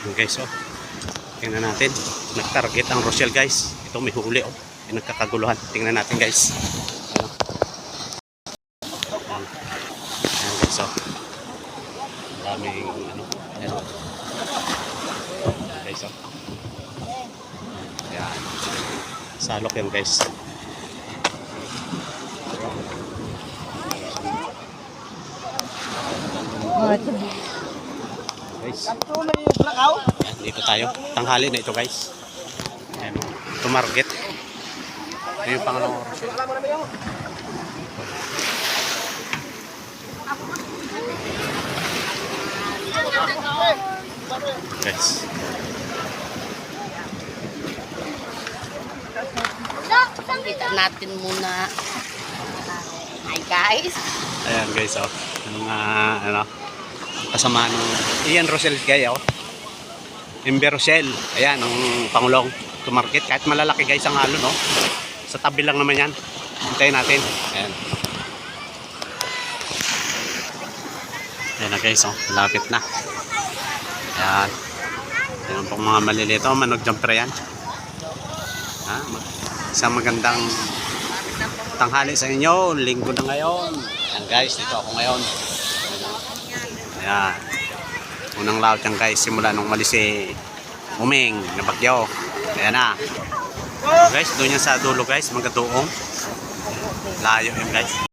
Yun guys, oh. Tingnan natin. Nag-target ang Rochelle guys. Ito may huli oh. Yung nagkakaguluhan. Tingnan natin guys. Ayan. Ayan. Guys, oh. Daming ano. Ayan. oh. Guys, oh. Ayan. Salok yan guys. Guys. Ayan, dito tayo. Tanghali na ito guys. Ayan. Ito market. Ito yung pangalawang oras. Guys. Kita natin muna. Hi guys. Ayan guys oh. Yung uh, ano kasama ng Ian Rosel guys oh. Ember Rosel. Ayan ang pangulong to market kahit malalaki guys ang halo no. Sa tabi lang naman yan. Hintayin natin. Ayan. Ayan na guys oh. Lapit na. Ayan. Ayan pong mga malilito. Manog jumper yan. Ha? Isang magandang tanghali sa inyo. Linggo na ngayon. Ayan guys, dito ako ngayon. Ayan. Unang laot yan guys, simula nung mali si Uming na bagyo. Ayan na. Guys, doon yan sa dulo guys, mga. Layo yun guys.